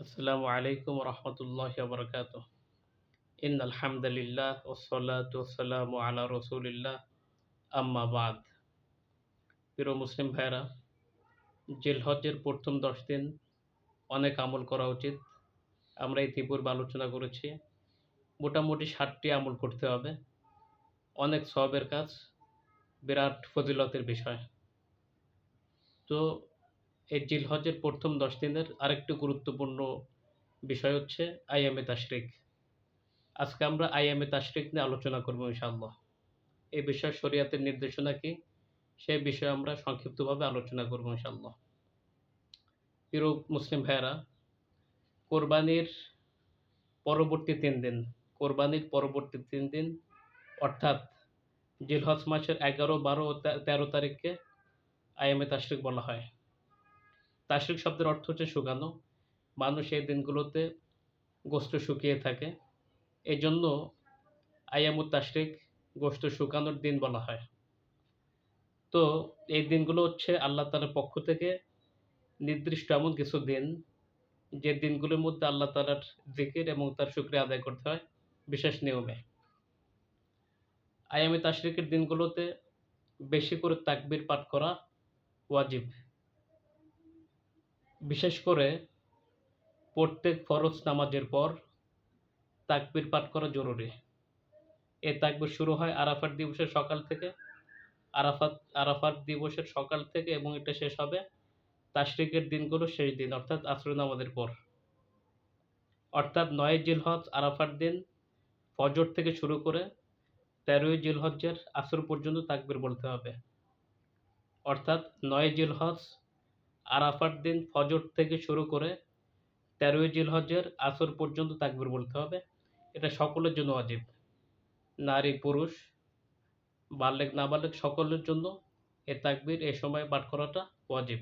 আসসালামু আলাইকুম রহমতুল্লাহ বরকাত ইন আলহামদুলিল্লাহ ওসলাত ওসালাম আলা রসুলিল্লাহ। আম্মা বাদ। প্রিয় মুসলিম ভাইরা জিলহজের প্রথম দশ দিন অনেক আমল করা উচিত। আমরা ইতিপূর্বে আলোচনা করেছি, মোটামুটি ষাটটি আমল করতে হবে। অনেক সবের কাজ, বিরাট ফজিলতের বিষয়। তো এই জিলহজের প্রথম দশ দিনের আরেকটি গুরুত্বপূর্ণ বিষয় হচ্ছে আইএমএ তাশরিক। আজকে আমরা আইএমএ তাশরিক নিয়ে আলোচনা করব ইনশাআল্লাহ। এই বিষয়ে শরিয়াতের নির্দেশনা কি সেই বিষয়ে আমরা সংক্ষিপ্তভাবে আলোচনা করব ইনশাআল্লাহ। প্রিয় মুসলিম ভাইয়েরা, কোরবানির পরবর্তী তিন দিন, কোরবানির পরবর্তী তিন দিন, অর্থাৎ জিলহজ মাসের এগারো, বারো ও তেরো তারিখকে আইএমএ তাশরিক বলা হয়। তাশরিক শব্দের অর্থ হচ্ছে শুকানো। মানুষ এই দিনগুলোতে গোস্ত শুকিয়ে থাকে। এই জন্য আয়ামুত তাশরিক গোস্ত শুকানোর দিন বলা হয়। তো এই দিনগুলো হচ্ছে আল্লাহ তালার পক্ষ থেকে নির্দিষ্ট এমন কিছু দিন যে দিনগুলোর মধ্যে আল্লাহ তালার জিকির এবং তার শুক্রিয়া আদায় করতে হয়, বিশেষ নিয়মে। আয়ামে তাশরিকের দিনগুলোতে বেশি করে তাকবির পাঠ করা ওয়াজিব। বিশেষ করে প্রত্যেক ফরজ নামাজের পর তাকবির পাঠ করা জরুরি। এ তাকবির শুরু হয় আরাফাত দিবসের সকাল থেকে। আরাফাত আরাফাত দিবসের সকাল থেকে এবং এটা শেষ হবে তাশরিকের দিনগুলো শেষ দিন, অর্থাৎ আসর নামাজের পর। অর্থাৎ নয় জিলহজ আরাফার দিন ফজর থেকে শুরু করে তেরোই জিলহজ্জের আসর পর্যন্ত তাকবির বলতে হবে। অর্থাৎ নয় জিলহজ আরাফার দিন ফজর থেকে শুরু করে তেরোই জিলহজের আসর পর্যন্ত তাকবির বলতে হবে। এটা সকলের জন্য অজীব নারী, পুরুষ বাল্যেক নাবালেক সকলের জন্য এ তাকবির এ সময় পাঠ করাটা ওয়াজিব।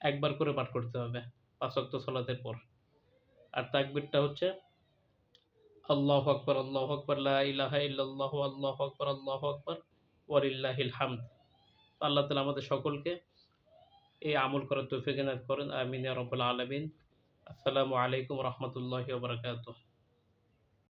একবার করে পাঠ করতে হবে পাঁচক্ত সলাতের পর। আর তাকবিরটা হচ্ছে, আল্লাহ আকবর আল্লাহ আকবর ইলাহা আল্লাহ আকবর আল্লাহ আকবর ওয়ারিল্লাহিল হামদ। আল্লাহ তালা আমাদের সকলকে এই আমল করার তৌফিক করেন। আমিন রব্বুল আলমিন। আসসালামু আলাইকুম রহমতুল্লাহ বরকাত